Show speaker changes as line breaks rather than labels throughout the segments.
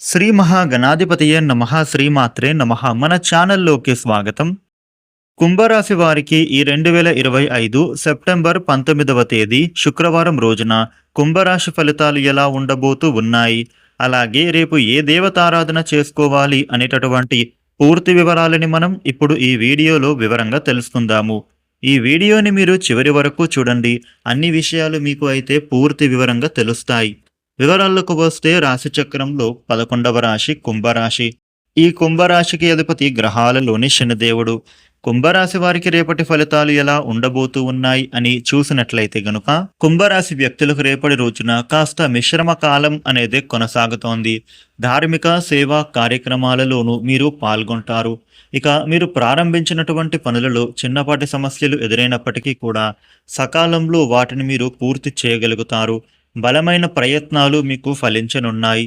శ్రీ మహాగణాధిపతియే నమ శ్రీమాత్రే నమ. మన ఛానల్లోకి స్వాగతం. కుంభరాశి వారికి ఈ రెండు వేల ఇరవై ఐదు సెప్టెంబర్ పంతొమ్మిదవ తేదీ శుక్రవారం రోజున కుంభరాశి ఫలితాలు ఎలా ఉండబోతూ ఉన్నాయి? అలాగే రేపు ఏ దేవతారాధన చేసుకోవాలి అనేటటువంటి పూర్తి వివరాలని మనం ఇప్పుడు ఈ వీడియోలో వివరంగా తెలుసుకుందాము. ఈ వీడియోని మీరు చివరి వరకు చూడండి. అన్ని విషయాలు మీకు అయితే పూర్తి వివరంగా తెలుస్తాయి. వివరాలకు వస్తే రాశి చక్రంలో పదకొండవ రాశి కుంభరాశి. ఈ కుంభరాశికి అధిపతి గ్రహాలలోని శనిదేవుడు. కుంభరాశి వారికి రేపటి ఫలితాలు ఎలా ఉండబోతూ ఉన్నాయి అని చూసినట్లయితే గనుక కుంభరాశి వ్యక్తులకు రేపటి రోజున కాస్త మిశ్రమ కాలం అనేది కొనసాగుతోంది. ధార్మిక సేవా కార్యక్రమాలలోనూ మీరు పాల్గొంటారు. ఇక మీరు ప్రారంభించినటువంటి పనులలో చిన్నపాటి సమస్యలు ఎదురైనప్పటికీ కూడా సకాలంలో వాటిని మీరు పూర్తి చేయగలుగుతారు. బలమైన ప్రయత్నాలు మీకు ఫలించనున్నాయి.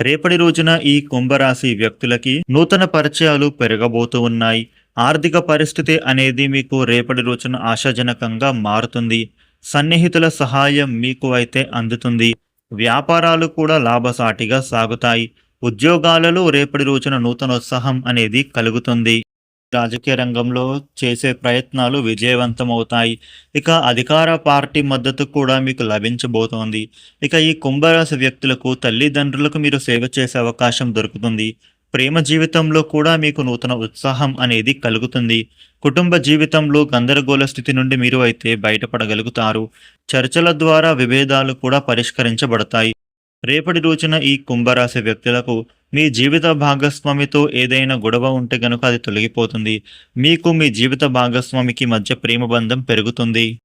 రేపటి రోజున ఈ కుంభరాశి వ్యక్తులకి నూతన పరిచయాలు పెరగబోతూ ఉన్నాయి. ఆర్థిక పరిస్థితి అనేది మీకు రేపటి రోజున ఆశాజనకంగా మారుతుంది. సన్నిహితుల సహాయం మీకు అయితే అందుతుంది. వ్యాపారాలు కూడా లాభసాటిగా సాగుతాయి. ఉద్యోగాలలో రేపటి రోజున నూతనోత్సాహం అనేది కలుగుతుంది. రాజకీయ రంగంలో చేసే ప్రయత్నాలు విజయవంతమవుతాయి. ఇక అధికార పార్టీ మద్దతు కూడా మీకు లభించబోతోంది. ఇక ఈ కుంభరాశి వ్యక్తులకు తల్లిదండ్రులకు మీరు సేవ చేసే అవకాశం దొరుకుతుంది. ప్రేమ జీవితంలో కూడా మీకు నూతన ఉత్సాహం అనేది కలుగుతుంది. కుటుంబ జీవితంలో గందరగోళ స్థితి నుండి మీరు అయితే బయటపడగలుగుతారు. చర్చల ద్వారా విభేదాలు కూడా పరిష్కరించబడతాయి. రేపటి రోజున ఈ కుంభరాశి వ్యక్తులకు మీ జీవిత భాగస్వామితో ఏదైనా గొడవ ఉంటే గనుక అది తొలగిపోతుంది. మీకు మీ జీవిత భాగస్వామికి మధ్య ప్రేమ బంధం పెరుగుతుంది.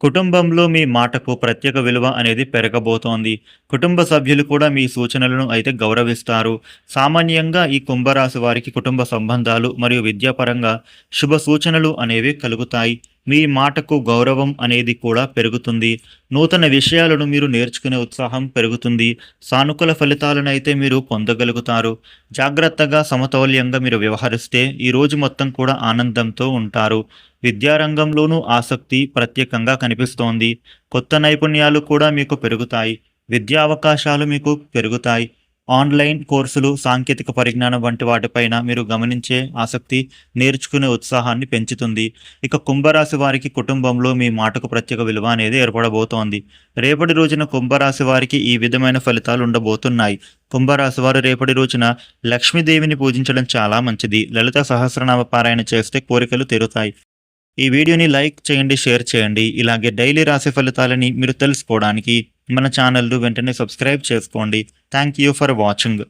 కుటుంబంలో మీ మాటకు ప్రత్యేక విలువ అనేది పెరగబోతోంది. కుటుంబ సభ్యులు కూడా మీ సూచనలను అయితే గౌరవిస్తారు. సామాన్యంగా ఈ కుంభరాశి వారికి కుటుంబ సంబంధాలు మరియు విద్యాపరంగా శుభ సూచనలు అనేవి కలుగుతాయి. మీ మాటకు గౌరవం అనేది కూడా పెరుగుతుంది. నూతన విషయాలను మీరు నేర్చుకునే ఉత్సాహం పెరుగుతుంది. సానుకూల ఫలితాలను అయితే మీరు పొందగలుగుతారు. జాగ్రత్తగా సమతౌల్యంగా మీరు వ్యవహరిస్తే ఈ రోజు మొత్తం కూడా ఆనందంతో ఉంటారు. విద్యారంగంలోనూ ఆసక్తి ప్రత్యేకంగా కనిపిస్తోంది. కొత్త నైపుణ్యాలు కూడా మీకు పెరుగుతాయి. విద్యా అవకాశాలు మీకు పెరుగుతాయి. ఆన్లైన్ కోర్సులు సాంకేతిక పరిజ్ఞానం వంటి వాటిపైన మీరు గమనించే ఆసక్తి నేర్చుకునే ఉత్సాహాన్ని పెంచుతుంది. ఇక కుంభరాశి వారికి కుటుంబంలో మీ మాటకు ప్రత్యేక విలువ అనేది ఏర్పడబోతోంది. రేపటి రోజున కుంభరాశి వారికి ఈ విధమైన ఫలితాలు ఉండబోతున్నాయి. కుంభరాశి వారు రేపటి రోజున లక్ష్మీదేవిని పూజించడం చాలా మంచిది. లలిత సహస్రనామ పారాయణ చేస్తే కోరికలు తీరుతాయి. ఈ వీడియోని లైక్ చేయండి షేర్ చేయండి. ఇలాగే డైలీ రాశి ఫలితాలని మీరు తెలుసుకోవడానికి మన ఛానల్ను వెంటనే సబ్స్క్రైబ్ చేసుకోండి. Thank you for watching.